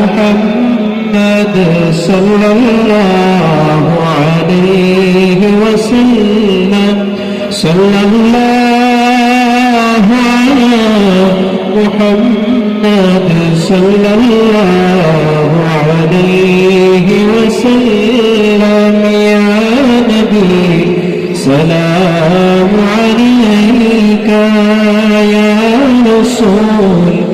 محمد صلى الله عليه وسلم. صلى الله على محمد صلى الله عليه وسلم. يا نبي سلام عليك يا رسول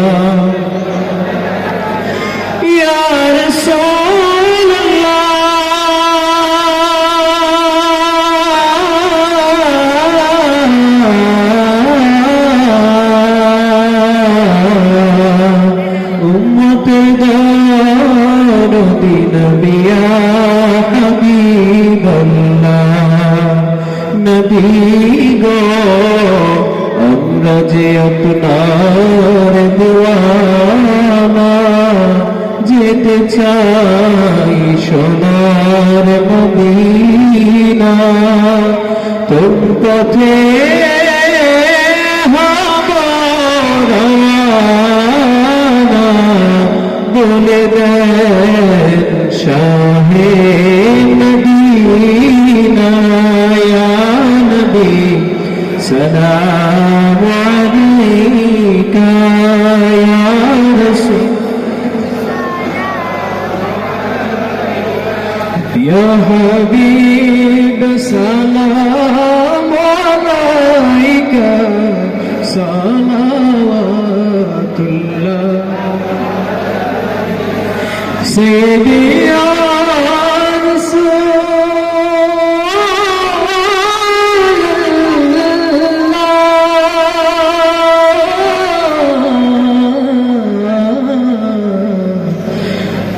أمة دار نبي يا حبيب الله نبي গো আমরা যে আপনার দোয়ানা যেতে চাই সোনার মদিনা তোর পথে নবী سلام عليك يا رسول. يا حبيب سلام عليك. صلوات الله. سيدي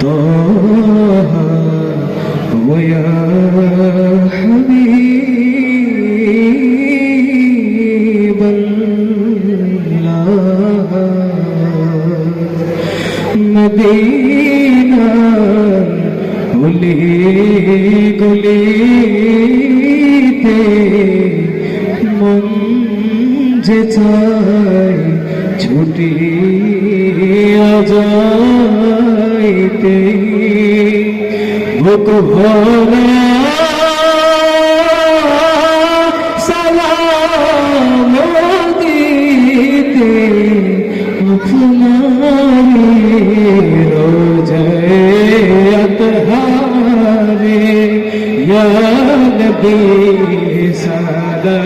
طه ويا حبيب الله মদিনা গলি গলিতে মন যে চাই ছুটি যাইতে कलाम दीदी रोज सादा